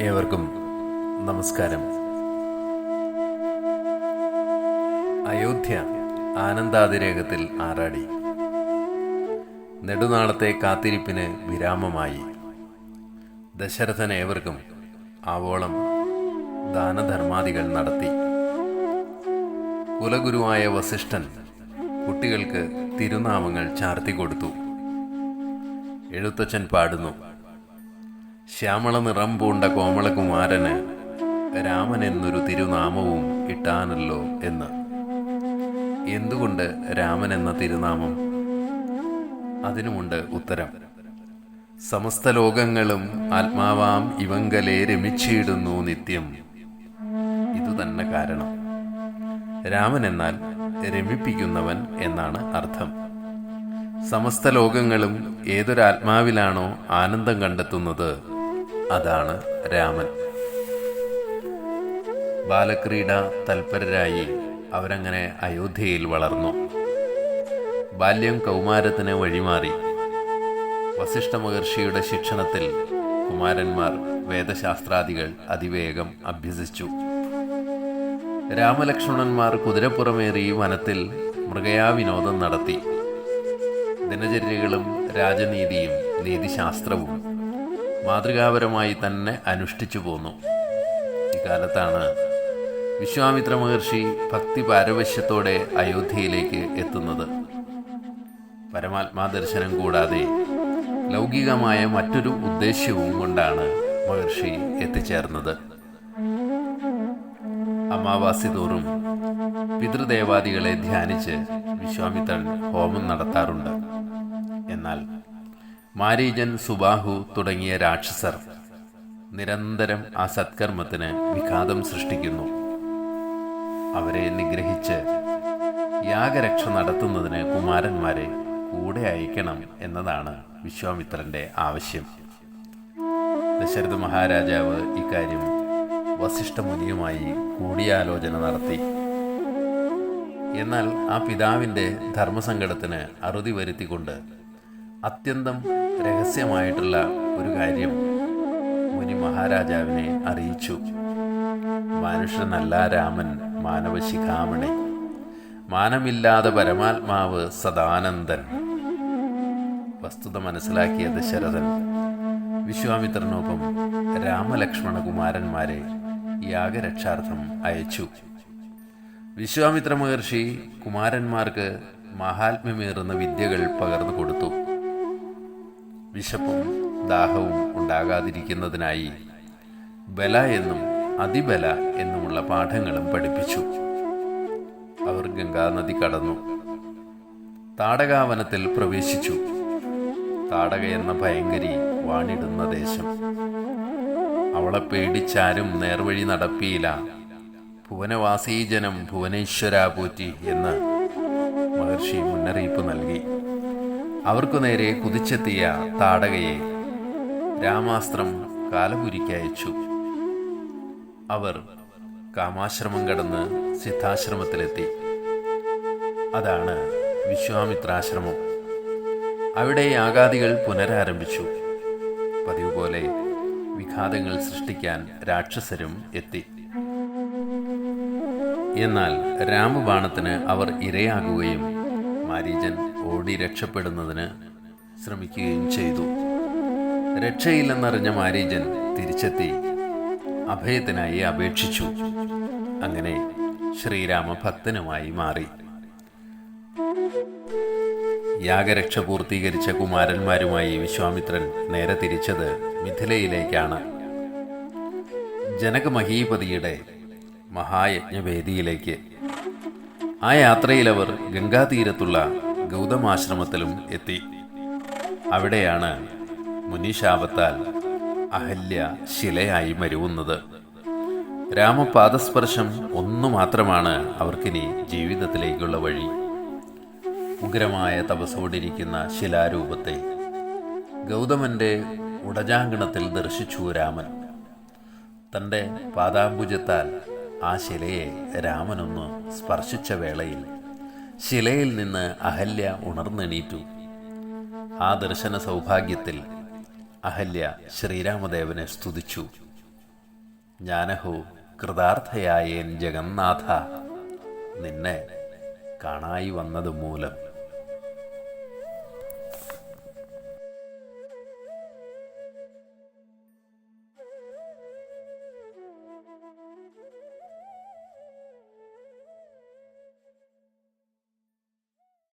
ഏവർക്കും നമസ്കാരം. അയോധ്യ ആനന്ദാതിരേകത്തിൽ ആറാടി. നെടുനാളത്തെ കാത്തിരിപ്പിന് വിരാമമായി. ദശരഥൻ ഏവർക്കും ആവോളം ദാനധർമാദികൾ നടത്തി. കുലഗുരുവായ വസിഷ്ഠൻ കുട്ടികൾക്ക് തിരുനാമങ്ങൾ ചാർത്തി കൊടുത്തു എഴുത്തച്ഛൻ പാടുന്നു. ശ്യാമള നിറം പൂണ്ട കോമളകുമാരന് രാമൻ എന്നൊരു തിരുനാമവും ഇട്ടാനല്ലോ എന്ന്. എന്തുകൊണ്ട് രാമൻ എന്ന തിരുനാമം? അതിനുമുണ്ട് ഉത്തരം. സമസ്ത ലോകങ്ങളും ആത്മാവാം ഇവങ്കലെ രമിച്ചിടുന്നു നിത്യം. ഇതുതന്നെ കാരണം. രാമൻ എന്നാൽ രമിപ്പിക്കുന്നവൻ എന്നാണ് അർത്ഥം. സമസ്ത ലോകങ്ങളും ഏതൊരാത്മാവിലാണോ ആനന്ദം കണ്ടെത്തുന്നത്? അതാണ് രാമൻ. ബാലക്രീഡ തൽപരരായി അവരങ്ങനെ അയോധ്യയിൽ വളർന്നു. ബാല്യം കൗമാരത്തിന് വഴിമാറി. വസിഷ്ഠ മഹർഷിയുടെ ശിക്ഷണത്തിൽ കുമാരന്മാർ വേദശാസ്ത്രാദികൾ അതിവേഗം അഭ്യസിച്ചു. രാമലക്ഷ്മണന്മാർ കുതിരപ്പുറമേറി വനത്തിൽ മൃഗയാവിനോദം നടത്തി. ദിനചര്യകളും രാജനീതിയും നീതിശാസ്ത്രവും മാതൃകാപരമായി തന്നെ അനുഷ്ഠിച്ചു പോന്നു. ഇക്കാലത്താണ് വിശ്വാമിത്ര മഹർഷി ഭക്തി പാരവശ്യത്തോടെ അയോധ്യയിലേക്ക് എത്തുന്നത്. പരമാത്മാ ദർശനം കൂടാതെ ലൗകികമായ മറ്റൊരു ഉദ്ദേശ്യവും കൊണ്ടാണ് മഹർഷി എത്തിച്ചേർന്നത്. അമാവാസി തോറും പിതൃദേവാദികളെ ധ്യാനിച്ച് വിശ്വാമിത്രൻ ഹോമം നടത്താറുണ്ട്. എന്നാൽ മാരീജൻ സുബാഹു തുടങ്ങിയ രാക്ഷസർ നിരന്തരം ആ സത്കർമ്മത്തിന് വിഘാതം സൃഷ്ടിക്കുന്നു. അവരെ നിഗ്രഹിച്ച് യാഗരക്ഷ നടത്തുന്നതിന് കുമാരന്മാരെ കൂടെ അയക്കണം എന്നതാണ് വിശ്വാമിത്രന്റെ ആവശ്യം. ദശരഥ മഹാരാജാവ് ഇക്കാര്യം വസിഷ്ഠമുനിയുമായി കൂടിയാലോചന നടത്തി. എന്നാൽ ആ പിതാവിന്റെ ധർമ്മസങ്കടത്തിന് അറുതി വരുത്തിക്കൊണ്ട് അത്യന്തം രഹസ്യമായിട്ടുള്ള ഒരു കാര്യം മുനി മഹാരാജാവിനെ അറിയിച്ചു. മനുഷ്യനല്ല രാമൻ മാനവശിഖാമണി. മാനമില്ലാതെ പരമാത്മാവ് സദാനന്ദൻ. വസ്തുത മനസ്സിലാക്കിയ ദശരഥൻ വിശ്വാമിത്രനൊപ്പം രാമലക്ഷ്മണ കുമാരന്മാരെ യാഗരക്ഷാർത്ഥം അയച്ചു. വിശ്വാമിത്ര മഹർഷി കുമാരന്മാർക്ക് മഹാത്മ്യമേറുന്ന വിദ്യകൾ പകർന്നു കൊടുത്തു. വിശപ്പും ദാഹവും ഉണ്ടാകാതിരിക്കുന്നതിനായി ബല എന്നും അതിബല എന്നുമുള്ള പാഠങ്ങളും പഠിപ്പിച്ചു. അവർ ഗംഗാനദി കടന്നു. താടകാവനത്തിൽ പ്രവേശിച്ചു. താടക എന്ന ഭയങ്കരി വാണിടുന്ന ദേശം. അവളെ പേടിച്ചാരും നേർവഴി നടപ്പിയില്ല. ഭുവനവാസീജനം ഭുവനേശ്വരാ പോറ്റി എന്ന് മഹർഷി മുന്നറിയിപ്പ് നൽകി. അവർക്കു നേരെ കുതിച്ചെത്തിയ താടകയെ രാമാസ്ത്രം കാലപുരിക്കയച്ചു അവർ കാമാശ്രമം കടന്ന് സിദ്ധാശ്രമത്തിലെത്തി. അതാണ് വിശ്വാമിത്രാശ്രമം. അവിടെ യാഗാദികൾ പുനരാരംഭിച്ചു. പതിവ് പോലെ വിഘാതങ്ങൾ സൃഷ്ടിക്കാൻ രാക്ഷസരും എത്തി. എന്നാൽ രാമബാണത്തിന് അവർ ഇരയാകുകയും മാരീജൻ ഓടി രക്ഷപ്പെടുന്നതിന് ശ്രമിക്കുകയും ചെയ്തു. രക്ഷയില്ലെന്നറിഞ്ഞ മാരീജൻ തിരിച്ചെത്തി. അഭയത്തിനായി അപേക്ഷിച്ചു. അങ്ങനെ ശ്രീരാമ ഭക്തനുമായി മാറി. യാഗരക്ഷ പൂർത്തീകരിച്ച കുമാരന്മാരുമായി വിശ്വാമിത്രൻ നേരെ തിരിച്ചത് മിഥിലയിലേക്കാണ്. ജനകമഹീപതിയുടെ മഹായജ്ഞവേദിയിലേക്ക്. ആ യാത്രയിൽ അവർ ഗംഗാതീരത്തുള്ള ഗൗതമാശ്രമത്തിലും എത്തി. അവിടെയാണ് മുനിശാപത്താൽ അഹല്യ ശിലയായി മരുവുന്നത്. രാമപാദസ്പർശം ഒന്നു മാത്രമാണ് അവർക്കിനി ജീവിതത്തിലേക്കുള്ള വഴി. ഉഗ്രമായ തപസ്സോടിരിക്കുന്ന ശിലാരൂപത്തെ ഗൗതമന്റെ ഉടജാങ്കണത്തിൽ ദർശിച്ചു രാമൻ. തന്റെ പാദാംബുജത്താൽ ആ ശിലയെ രാമനൊന്ന് സ്പർശിച്ച വേളയിൽ ശിലയിൽ നിന്ന് അഹല്യ ഉണർന്നെണീറ്റു. ആ ദർശന സൗഭാഗ്യത്തിൽ അഹല്യ ശ്രീരാമദേവനെ സ്തുതിച്ചു. ഞാനഹോ കൃതാർത്ഥയായേൻ ജഗന്നാഥ നിന്നെ കാണായി വന്നത് മൂലം